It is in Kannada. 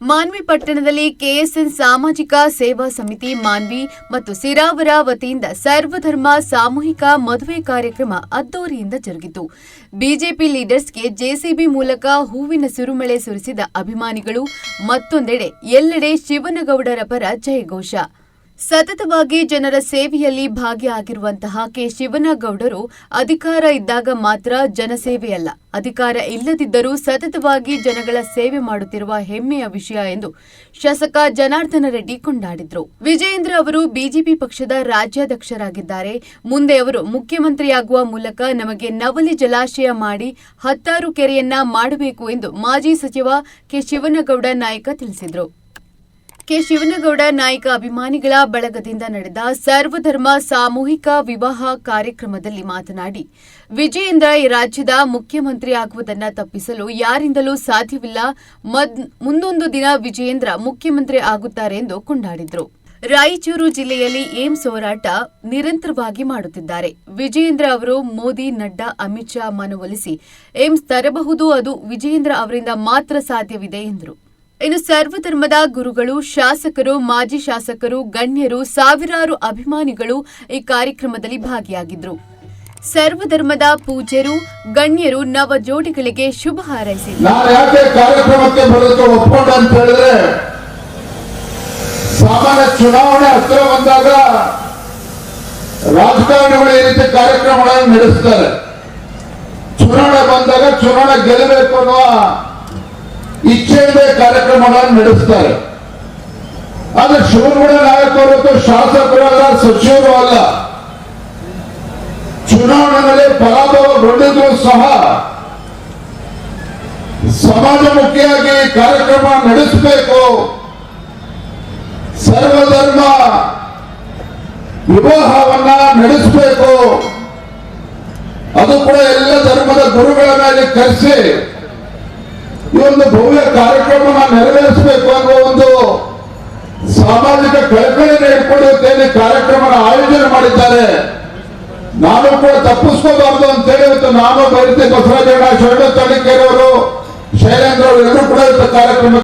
ಮಾನ್ವಿ ಪಟ್ಟಣದಲ್ಲಿ ಕೆಎಸ್ಎನ್ ಸಾಮಾಜಿಕ ಸೇವಾ ಸಮಿತಿ ಮಾನ್ವಿ ಮತ್ತು ಸಿರಾವರ ವತಿಯಿಂದ ಸರ್ವಧರ್ಮ ಸಾಮೂಹಿಕ ಮದುವೆ ಕಾರ್ಯಕ್ರಮ ಅದ್ದೂರಿಯಿಂದ ಜರುಗಿತು. ಬಿಜೆಪಿ ಲೀಡರ್ಸ್ಗೆ ಜೆಸಿಬಿ ಮೂಲಕ ಹೂವಿನ ಸುರುಮಳೆ ಸುರಿಸಿದ ಅಭಿಮಾನಿಗಳು ಮತ್ತೊಂದೆಡೆ ಎಲ್ಲೆಡೆ ಶಿವನಗೌಡರ ಪರ ಜಯಘೋಷ. ಸತತವಾಗಿ ಜನರ ಸೇವೆಯಲ್ಲಿ ಭಾಗಿಯಾಗಿರುವಂತಹ ಕೆ. ಶಿವನಗೌಡರು ಅಧಿಕಾರ ಇದ್ದಾಗ ಮಾತ್ರ ಜನಸೇವೆಯಲ್ಲ. ಅಧಿಕಾರ ಇಲ್ಲದಿದ್ದರೂ ಸತತವಾಗಿ ಜನಗಳ ಸೇವೆ ಮಾಡುತ್ತಿರುವ ಹೆಮ್ಮೆಯ ವಿಷಯ ಎಂದು ಶಾಸಕ ಜನಾರ್ದನ ರೆಡ್ಡಿ ಕೊಂಡಾಡಿದ್ರು. ವಿಜಯೇಂದ್ರ ಅವರು ಬಿಜೆಪಿ ಪಕ್ಷದ ರಾಜ್ಯಾಧ್ಯಕ್ಷರಾಗಿದ್ದಾರೆ. ಮುಂದೆ ಅವರು ಮುಖ್ಯಮಂತ್ರಿಯಾಗುವ ಮೂಲಕ ನಮಗೆ ನವಲಿ ಜಲಾಶಯ ಮಾಡಿ ಹತ್ತಾರು ಕೆರೆಯನ್ನ ಮಾಡಬೇಕು ಎಂದು ಮಾಜಿ ಸಚಿವ ಕೆ. ಶಿವನಗೌಡ ನಾಯಕ ತಿಳಿಸಿದರು. ಕೆ ಶಿವನಗೌಡ ನಾಯಕ ಅಭಿಮಾನಿಗಳ ಬಳಗದಿಂದ ನಡೆದ ಸರ್ವಧರ್ಮ ಸಾಮೂಹಿಕ ವಿವಾಹ ಕಾರ್ಯಕ್ರಮದಲ್ಲಿ ಮಾತನಾಡಿ, ವಿಜಯೇಂದ್ರ ಈ ರಾಜ್ಯದ ಮುಖ್ಯಮಂತ್ರಿ ಆಗುವುದನ್ನು ತಪ್ಪಿಸಲು ಯಾರಿಂದಲೂ ಸಾಧ್ಯವಿಲ್ಲ. ಮದ್- ಮುಂದೊಂದು ದಿನ ವಿಜಯೇಂದ್ರ ಮುಖ್ಯಮಂತ್ರಿ ಆಗುತ್ತಾರೆ ಎಂದು ಕೊಂಡಾಡಿದರು. ರಾಯಚೂರು ಜಿಲ್ಲೆಯಲ್ಲಿ ಏಮ್ಸ್ ಹೋರಾಟ ನಿರಂತರವಾಗಿ ಮಾಡುತ್ತಿದ್ದಾರೆ. ವಿಜಯೇಂದ್ರ ಅವರು ಮೋದಿ, ನಡ್ಡಾ, ಅಮಿತ್ ಶಾ ಮನವೊಲಿಸಿ ಏಮ್ಸ್ ತರಬಹುದು, ಅದು ವಿಜಯೇಂದ್ರ ಅವರಿಂದ ಮಾತ್ರ ಸಾಧ್ಯವಿದೆ ಎಂದರು. ಇನ್ನು ಸರ್ವಧರ್ಮದ ಗುರುಗಳು, ಶಾಸಕರು, ಮಾಜಿ ಶಾಸಕರು, ಗಣ್ಯರು, ಸಾವಿರಾರು ಅಭಿಮಾನಿಗಳು ಈ ಕಾರ್ಯಕ್ರಮದಲ್ಲಿ ಭಾಗಿಯಾಗಿದ್ರು. ಸರ್ವಧರ್ಮದ ಪೂಜ್ಯರು, ಗಣ್ಯರು ನವ ಜೋಡಿಗಳಿಗೆ ಶುಭ ಹಾರೈಸಿದರು. ಸಾಮಾನ್ಯ ಚುನಾವಣೆ ಹತ್ತಿರ ಬಂದಾಗ ರಾಜಕಾರಣಿಗಳು ಈ ರೀತಿ ಕಾರ್ಯಕ್ರಮಗಳನ್ನು ನಡೆಸ್ತಾರೆ. ಚುನಾವಣೆ ಬಂದಾಗ ಚುನಾವಣೆ ಗೆಲ್ಲಬೇಕು ಅನ್ನುವ ಈ ಕಾರ್ಯಕ್ರಮಗಳನ್ನು ನಡೆಸ್ತಾರೆ. ಆದ್ರೆ ಶಿವಗುಣ ನಾಯಕರು ಶಾಸಕರು ಅಲ್ಲ ಸಚಿವರು ಅಲ್ಲ. ಚುನಾವಣೆಯಲ್ಲಿ ಪರಾಭವಗೊಂಡಿದ್ರು ಸಹ ಸಮಾಜಮುಖಿಯಾಗಿ ಕಾರ್ಯಕ್ರಮ ನಡೆಸಬೇಕು. ಸರ್ವಧರ್ಮ ವಿವಾಹವನ್ನ ನಡೆಸಬೇಕು. ಅದು ಕೂಡ ಎಲ್ಲ ಧರ್ಮದ ಗುರುಗಳ ಮೇಲೆ ಕರೆಸಿ ಈ ಒಂದು ಭವ್ಯ ಕಾರ್ಯಕ್ರಮ ನೆರವೇರಿಸಬೇಕು ಅನ್ನುವ ಒಂದು ಸಾಮಾಜಿಕ ಕಳಕಳಿಯನ್ನು ಇಟ್ಕೊಳ್ಳುತ್ತೇನೆ ಕಾರ್ಯಕ್ರಮ ಆಯೋಜನೆ ಮಾಡಿದ್ದಾರೆ. ನಾನು ಕೂಡ ತಪ್ಪಿಸ್ಕೋಬಾರ್ದು ಅಂತ ಹೇಳಿ ಇವತ್ತು ನಾನು ಬೈರತಿ ಬಸವರಾಜ ಶರಣ ತಳಿಕೆರೆ ಶೈಲೇಂದ್ರ ಎಲ್ಲರೂ ಕೂಡ ಕಾರ್ಯಕ್ರಮ